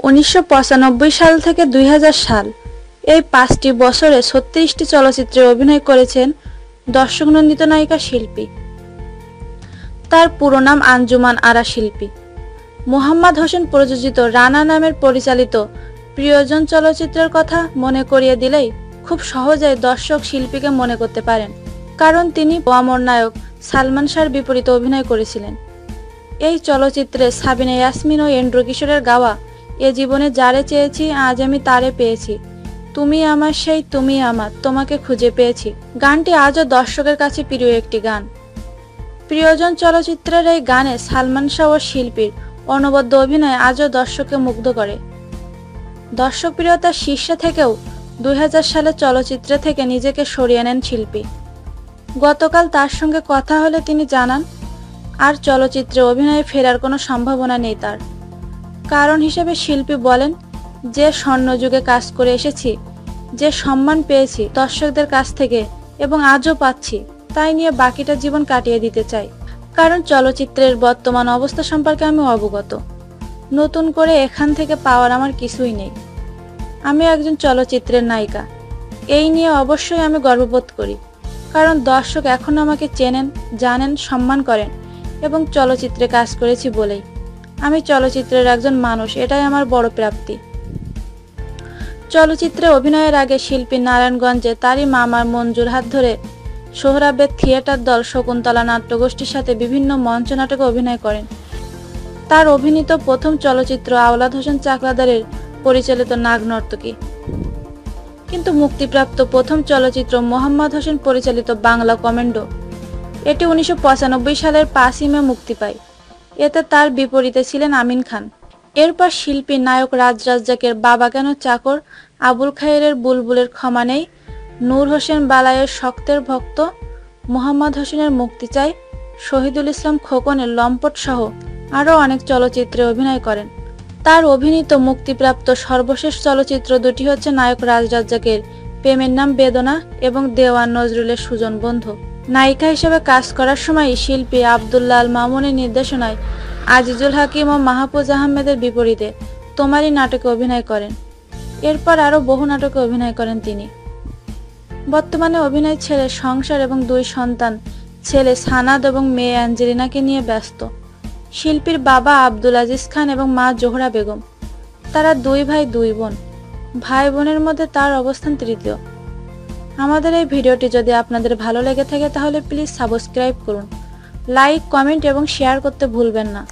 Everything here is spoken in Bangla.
উনিশশো পঁচানব্বই সাল থেকে দুই হাজার সাল। এই পাঁচটি বছরে ছত্রিশটি চলচ্চিত্রে অভিনয় করেছেন দর্শক নন্দিত নায়িকা শিল্পী। তার পুরো নাম আঞ্জুমান আরা শিল্পী। মোহাম্মদ হোসেন প্রযোজিত রানা নামের পরিচালিত প্রিয়জন চলচ্চিত্রের কথা মনে করিয়ে দিলেই খুব সহজেই দর্শক শিল্পীকে মনে করতে পারেন। কারণ তিনি অমর নায়ক সালমান শাহর বিপরীতে অভিনয় করেছিলেন। এই চলচ্চিত্রে সাবিনা ইয়াসমিন ও এন্ড্রু কিশোরের গাওয়া, এ জীবনে যারে চেয়েছি, আজ আমি তারে পেয়েছি। তুমি আমার সেই, তুমি আমার, তোমাকে খুঁজে পেয়েছি। গানটি আজও দর্শকের কাছে প্রিয় একটি গান। প্রিয়জন চলচ্চিত্রের এই গানে সালমান শাহ ও শিল্পীর অনবদ্য অভিনয় আজও দর্শককে মুগ্ধ করে। দর্শকপ্রিয়তার শীর্ষে থেকেও দুই সালে চলচ্চিত্রে থেকে নিজেকে সরিয়ে নেন শিল্পী। গতকাল তার সঙ্গে কথা হলে তিনি জানান, আর চলচ্চিত্রে অভিনয়ে ফেরার কোনো সম্ভাবনা নেই তার। কারণ হিসেবে শিল্পী বলেন, যে স্বর্ণযুগে কাজ করে এসেছি, যে সম্মান পেয়েছি দর্শকদের কাছ থেকে এবং আজও পাচ্ছি, তাই নিয়ে বাকিটা জীবন কাটিয়ে দিতে চাই। কারণ চলচ্চিত্রের বর্তমান অবস্থা সম্পর্কে আমি অবগত। নতুন করে এখান থেকে পাওয়ার আমার কিছুই নেই। আমি একজন চলচ্চিত্রের নায়িকা। এই নিয়ে অবশ্যই আমি গর্ববোধ করি। কারণ দর্শক এখন আমাকে চেনেন, জানেন, সম্মান করেন এবং চলচ্চিত্রে কাজ করেছি বলেই। আমি চলচ্চিত্রের একজন মানুষ, এটাই আমার বড় প্রাপ্তি। চলচ্চিত্রে অভিনয়ের আগে শিল্পী নারায়ণগঞ্জে তারই মামার মঞ্জুর হাত ধরে সোহরাবের থিয়েটার দল শকুন্তলা নাট্যগোষ্ঠীর সাথে বিভিন্ন মঞ্চ নাটকে অভিনয় করেন। তার অভিনীত প্রথম চলচ্চিত্র আওলাদ হোসেন চাকলাদারের পরিচালিত নাগ নর্তকী। কিন্তু মুক্তিপ্রাপ্ত প্রথম চলচ্চিত্র মোহাম্মদ হোসেন পরিচালিত বাংলা কমেন্ডো। এটি উনিশশো পঁচানব্বই সালের পাঁচই মে মুক্তি পায়। এতে তার বিপরীতে ছিলেন আমিন খান। এরপর শিল্পী নায়ক রাজ রাজ্জাকের বাবা কেন চাকর, আবুল খায়ের বুলবুলের ক্ষমা নেই, নূর হোসেন বালায়ের শক্তের ভক্ত, মোহাম্মদ হোসেনের মুক্তি চাই, শহীদুল ইসলাম খোকনের লম্পট সহ আরও অনেক চলচ্চিত্রে অভিনয় করেন। তার অভিনীত মুক্তিপ্রাপ্ত সর্বশেষ চলচ্চিত্র দুটি হচ্ছে নায়ক রাজ রাজ্জাকের প্রেমের নাম বেদনা এবং দেওয়ান নজরুলের সুজন বন্ধু। নায়িকা হিসেবে কাজ করার সময় শিল্পী আবদুল্লাল মামুনের নির্দেশনায় আজিজুল হাকিম ও মাহফুজ আহমেদের বিপরীতে তোমারই নাটকে অভিনয় করেন। এরপর আরও বহু নাটকে অভিনয় করেন তিনি। বর্তমানে অভিনয় ছেড়ে সংসার এবং দুই সন্তান, ছেলে সানাদ এবং মেয়ে অ্যাঞ্জেলিনাকে নিয়ে ব্যস্ত। শিল্পীর বাবা আব্দুল আজিজ খান এবং মা জোহরা বেগম। তারা দুই ভাই, দুই বোন। ভাই বোনের মধ্যে তার অবস্থান তৃতীয়। আমাদের এই ভিডিওটি যদি আপনাদের ভালো লেগে থাকে তাহলে প্লিজ সাবস্ক্রাইব করুন। লাইক, কমেন্ট এবং শেয়ার করতে ভুলবেন না।